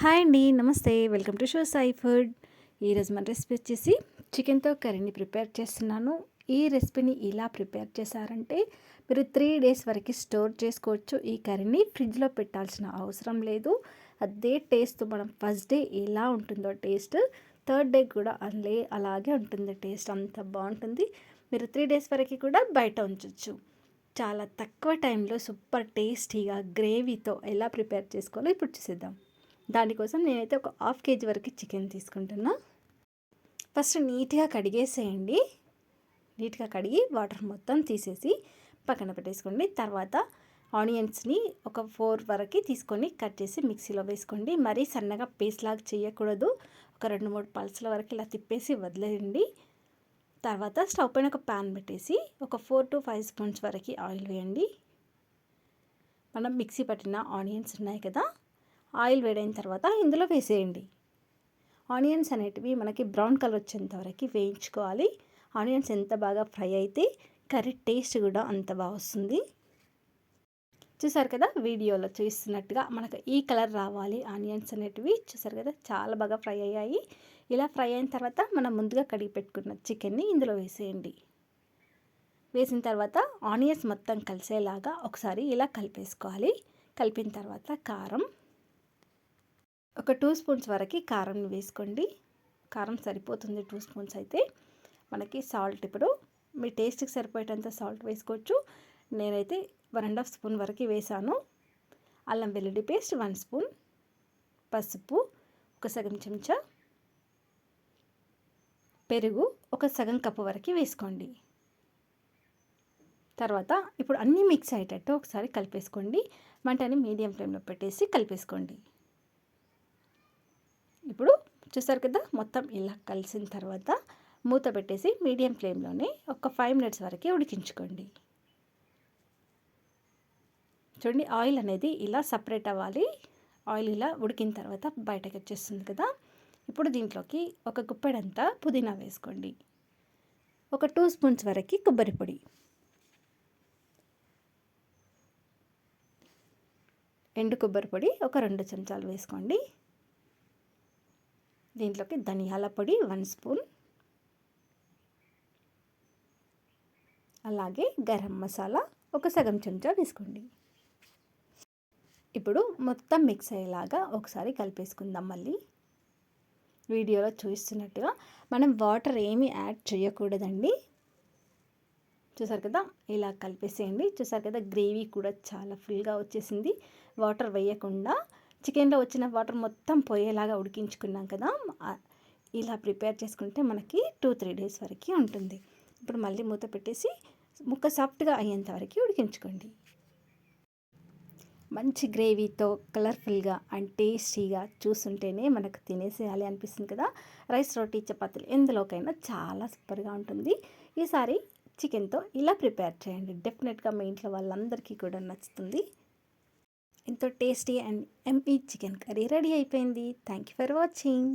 Hi అండి నమస్తే. Welcome to show Sai food. ఈరోజు మన రెసిపీ వచ్చేసి చికెన్తో కర్రీని ప్రిపేర్ చేస్తున్నాను. ఈ రెసిపీని ఇలా ప్రిపేర్ చేశారంటే మీరు త్రీ డేస్ వరకు స్టోర్ చేసుకోవచ్చు. ఈ కర్రీని ఫ్రిడ్జ్లో పెట్టాల్సిన అవసరం లేదు. అదే టేస్ట్ మనం ఫస్ట్ డే ఎలా ఉంటుందో టేస్ట్ థర్డ్ డే కూడా అలే అలాగే ఉంటుంది. టేస్ట్ అంత బాగుంటుంది. మీరు త్రీ డేస్ వరకు కూడా బయట ఉంచవచ్చు చాలా తక్కువ టైంలో సూపర్ టేస్టీగా గ్రేవీతో ఎలా ప్రిపేర్ చేసుకోవాలో ఇప్పుడు చూసేద్దాం. దానికోసం నేనైతే ఒక హాఫ్ కేజీ వరకు చికెన్ తీసుకుంటున్నా. ఫస్ట్ నీట్గా కడిగేసేయండి. నీట్గా కడిగి వాటర్ మొత్తం తీసేసి పక్కన పెట్టేసుకోండి. తర్వాత ఆనియన్స్ని ఒక ఫోర్ వరకు తీసుకొని కట్ చేసి మిక్సీలో వేసుకోండి. మరీ సన్నగా పేస్ట్ లాగా చేయకూడదు. ఒక రెండు మూడు పల్స్ల వరకు ఇలా తిప్పేసి వదిలేయండి. తర్వాత స్టవ్ పైన ఒక ప్యాన్ పెట్టేసి ఒక ఫోర్ టు ఫైవ్ స్పూన్స్ వరకు ఆయిల్ వేయండి. మనం మిక్సీ పట్టిన ఆనియన్స్ ఉన్నాయి కదా? ఆయిల్ వేడైన తర్వాత ఇందులో వేసేయండి. ఆనియన్స్ అనేటివి మనకి బ్రౌన్ కలర్ వచ్చేంత వరకు వేయించుకోవాలి. ఆనియన్స్ ఎంత బాగా ఫ్రై అయితే కర్రీ టేస్ట్ కూడా అంత బాగా వస్తుంది. చూసారు కదా వీడియోలో చూస్తున్నట్టుగా మనకు ఈ కలర్ రావాలి. ఆనియన్స్ అనేటివి చూసారు కదా చాలా బాగా ఫ్రై అయ్యాయి. ఇలా ఫ్రై అయిన తర్వాత మనం ముందుగా కడిగి పెట్టుకున్న చికెన్ని ఇందులో వేసేయండి. వేసిన తర్వాత ఆనియన్స్ మొత్తం కలిసేలాగా ఒకసారి ఇలా కలిపేసుకోవాలి. కలిపిన తర్వాత కారం ఒక టూ స్పూన్స్ వరకు కారం వేసుకోండి. కారం సరిపోతుంది టూ స్పూన్స్ అయితే. మనకి సాల్ట్ ఇప్పుడు మీ టేస్ట్కి సరిపోయేటంత సాల్ట్ వేసుకోవచ్చు. నేనైతే వన్ అండ్ హాఫ్ స్పూన్ వరకు వేసాను. అల్లం వెల్లుల్లి పేస్ట్ వన్ స్పూన్. పసుపు ఒక సగం చెంచా. పెరుగు ఒక సగం కప్పు వరకు వేసుకోండి. తర్వాత ఇప్పుడు అన్నీ మిక్స్ అయ్యేటట్టు ఒకసారి కలిపేసుకోండి. మంటని మీడియం ఫ్లేమ్లో పెట్టేసి కలిపేసుకోండి. ఇప్పుడు చూసారు కదా మొత్తం ఇలా కలిసిన తర్వాత మూత పెట్టేసి మీడియం ఫ్లేమ్లోనే ఒక ఫైవ్ మినిట్స్ వరకే ఉడికించుకోండి. చూడండి ఆయిల్ అనేది ఇలా సపరేట్ అవ్వాలి. ఆయిల్ ఇలా ఉడికిన తర్వాత బయటకు వచ్చేస్తుంది కదా. ఇప్పుడు దీంట్లోకి ఒక గుప్పెడంతా పుదీనా వేసుకోండి. ఒక టూ స్పూన్స్ వరకు కొబ్బరి పొడి. ఎండు కొబ్బరి పొడి ఒక రెండు చెంచాలు వేసుకోండి. దీంట్లోకి ధనియాల పొడి వన్ స్పూన్. అలాగే గరం మసాలా ఒక సగం చెంచా వేసుకోండి. ఇప్పుడు మొత్తం మిక్స్ అయ్యేలాగా ఒకసారి కలిపేసుకుందాం మళ్ళీ. వీడియోలో చూస్తున్నట్టుగా మనం వాటర్ ఏమీ యాడ్ చేయకూడదండి. చూసారు కదా ఇలా కలిపేసేయండి. చూసారు కదా గ్రేవీ కూడా చాలా ఫుల్గా వచ్చేసింది. వాటర్ వేయకుండా చికెన్లో వచ్చిన వాటర్ మొత్తం పోయేలాగా ఉడికించుకున్నాం కదా ఇలా ప్రిపేర్ చేసుకుంటే మనకి టూ త్రీ డేస్ వరకు ఉంటుంది. ఇప్పుడు మళ్ళీ మూత పెట్టేసి ముక్క సాఫ్ట్గా అయ్యేంత వరకు ఉడికించుకోండి. మంచి గ్రేవీతో కలర్ఫుల్గా అండ్ టేస్టీగా చూస్తుంటేనే మనకు తినేసేయాలి అనిపిస్తుంది కదా. రైస్ రోటీ చపాతీలు ఎందులోకైనా చాలా సూపర్గా ఉంటుంది. ఈసారి చికెన్తో ఇలా ప్రిపేర్ చేయండి. డెఫినెట్గా మీ ఇంట్లో వాళ్ళందరికీ కూడా నచ్చుతుంది. ఎంతో టేస్టీ అండ్ ఎంఈ చికెన్ కర్రీ రెడీ అయిపోయింది. Thank you for watching